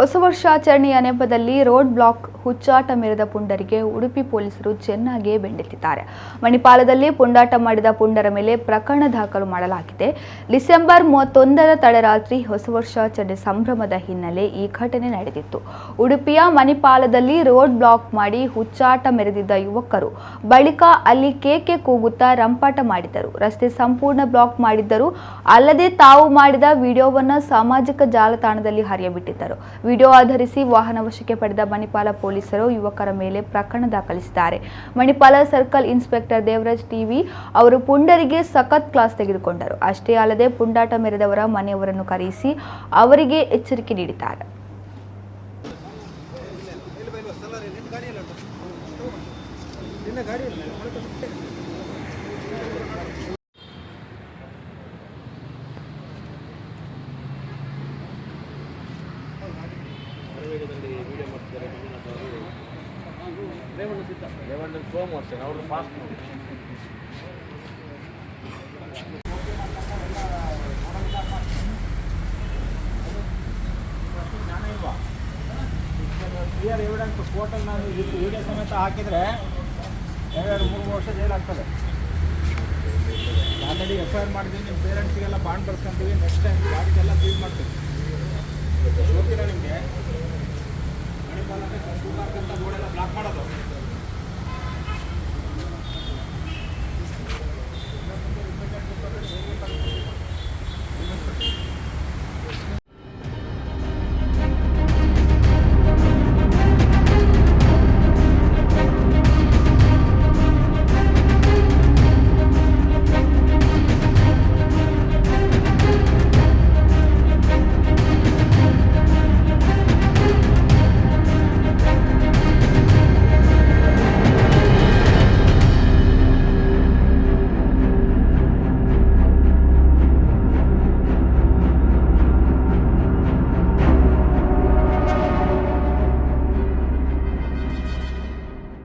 ಹೊಸ ವರ್ಷಾಚರಣೆಯ ನೆಪದಲ್ಲಿ road block ಹುಚ್ಚಾಟ ಮೆರೆದ ಪುಂಡರಿಗೆ ಉಡುಪಿ ಪೊಲೀಸರು ಚೆನ್ನಾಗಿಯೇ ಬೆಂಡೆತ್ತಿದ್ದಾರೆ. ಮಣಿಪಾಲದಲ್ಲಿ ಪುಂಡಾಟ ಮಾಡಿದ ಪುಂಡರ ಮೇಲೆ ಪ್ರಕರಣ ದಾಖಲು ಮಾಡಲಾಗಿದೆ. ಡಿಸೆಂಬರ್ ಮೂವತ್ತೊಂದರ ತಡರಾತ್ರಿ ಹೊಸ ವರ್ಷಾಚರಣೆ ಸಂಭ್ರಮದ ಹಿನ್ನೆಲೆ ಈ ಘಟನೆ ನಡೆದಿತ್ತು. ಉಡುಪಿಯ ಮಣಿಪಾಲದಲ್ಲಿ ರೋಡ್ ಬ್ಲಾಕ್ ಮಾಡಿ ಹುಚ್ಚಾಟ ಮೆರೆದಿದ್ದ ಯುವಕರು ಬಳಿಕ ಅಲ್ಲಿ ಕೇಕೆ ಕೂಗುತ್ತಾ ರಂಪಾಟ ಮಾಡಿದರು ರಸ್ತೆ ಸಂಪೂರ್ಣ ಬ್ಲಾಕ್ ಮಾಡಿದ್ದರು ಅಲ್ಲದೆ ತಾವು ಮಾಡಿದ ವಿಡಿಯೋವನ್ನು ಸಾಮಾಜಿಕ ಜಾಲತಾಣದಲ್ಲಿ ಹರಿಯಬಿಟ್ಟಿದ್ದರು. ವಿಡಿಯೋ ಆಧರಿಸಿ ವಾಹನ ವಶಕ್ಕೆ ಪಡೆದ ಮಣಿಪಾಲ ಪೊಲೀಸರು ಯುವಕರ ಮೇಲೆ ಪ್ರಕರಣ ದಾಖಲಿಸಿದ್ದಾರೆ. Manipal circle inspector Devaraj T V ಪುಂಡರಿಗೆ ಸಖತ್ ಕ್ಲಾಸ್ ತೆಗೆದುಕೊಂಡರು. ಅಷ್ಟೇ ಅಲ್ಲದೆ ಪುಂಡಾಟ ಮೆರೆದವರ ಮನೆಯವರನ್ನು ಕರೆಯಿಸಿ ಅವರಿಗೆ ಎಚ್ಚರಿಕೆ ನೀಡಿದ್ದಾರೆ. ಕ್ಲಿಯರ್ ಎವಿಡೆನ್ಸ್ ಕೋರ್ಟಲ್ಲಿ ನಾನು ಇದು ವಿಡಿಯೋ ಸಮೇತ ಹಾಕಿದರೆ ಎರಡು ಮೂರು ವರ್ಷ ಜೈಲಾಗ್ತದೆ ಆಲ್ರೆಡಿ ಎಫ್ ಐ ಆರ್ ಮಾಡಿದ್ದೀನಿ ನಿಮ್ಮ ಪೇರೆಂಟ್ಸಿಗೆಲ್ಲ ಬಾಂಡ್ ಬರ್ಸ್ಕೊಂತೀವಿ ನೆಕ್ಸ್ಟ್ ಟೈಮ್ ಗಾಡಿಗೆಲ್ಲ ಫೀಲ್ ಮಾಡ್ತೀವಿ. ಗೊತ್ತಿಲ್ಲ ನಿಮಗೆ ಮಣಿಪಾಲ ಅಂತ ರೋಡೆಲ್ಲ ಬ್ಲಾಕ್ ಮಾಡೋದು.